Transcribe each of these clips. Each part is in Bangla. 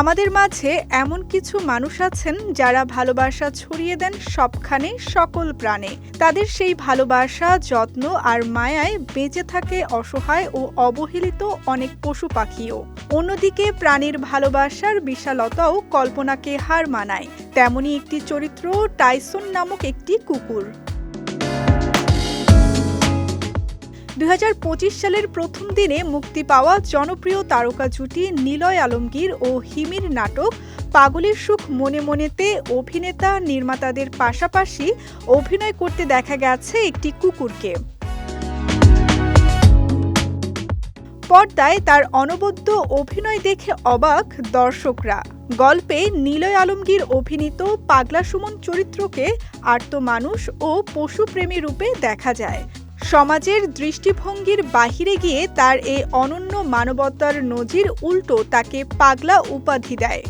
আমাদের মাঝে এমন কিছু মানুষ আছেন যারা ভালোবাসা ছড়িয়ে দেন সবখানে সকল প্রাণে। তাদের সেই ভালোবাসা, যত্ন আর মায়ায় বেঁচে থাকে অসহায় ও অবহেলিত অনেক পশু পাখিও। অন্যদিকে প্রাণীর ভালোবাসার বিশালতাও কল্পনাকে হার মানায়। তেমনি একটি চরিত্র, টাইসন নামক একটি কুকুর। দুই হাজার পঁচিশ সালের প্রথম দিনে মুক্তি পাওয়া জনপ্রিয় তারকা জুটি নিলয় আলমগীর ও হিমির নাটক পাগলের সুখ মনে মনেতে অভিনেতা নির্মাতাদের পাশাপাশি অভিনয় করতে দেখা গেছে একটি কুকুরকে। পর্দায় তার অনবদ্য অভিনয় দেখে অবাক দর্শকরা। গল্পে নিলয় আলমগীর অভিনীত পাগলা সুমন চরিত্রকে আর্ত মানুষ ও পশুপ্রেমী রূপে দেখা যায়। সমাজের দৃষ্টিভঙ্গির বাহিরে গিয়ে তার এই অনন্য মানবতার নজির উল্টো তাকে পাগলা উপাধি দেয়।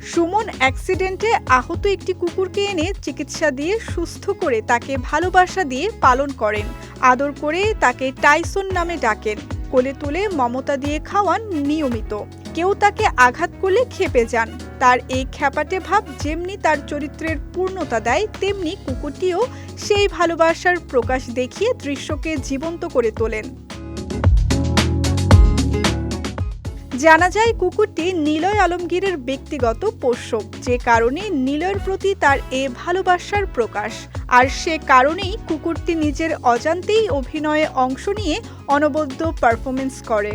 সুমন অ্যাক্সিডেন্টে আহত একটি কুকুরকে এনে চিকিৎসা দিয়ে সুস্থ করে তাকে ভালোবাসা দিয়ে পালন করেন। আদর করে তাকে টাইসন নামে ডাকেন। কোলে তুলে মমতা দিয়ে খাওয়ান নিয়মিত। কেউ তাকে আঘাত করলে খেপে যান। তার এই খ্যাপাটে ভাব যেমনি তার চরিত্রের পূর্ণতা দেয়, তেমনি কুকুরটিও সেই ভালোবাসার প্রকাশ দেখিয়ে দৃশ্যকে জীবন্ত করে তোলেন। জানা যায় কুকুরটি নিলয় আলমগীরের ব্যক্তিগত পোষ্য, যে কারণে নিলয়ের প্রতি তার এ ভালোবাসার প্রকাশ। আর সে কারণেই কুকুরটি নিজের অজান্তেই অভিনয়ে অংশ নিয়ে অনবদ্য পারফরমেন্স করে।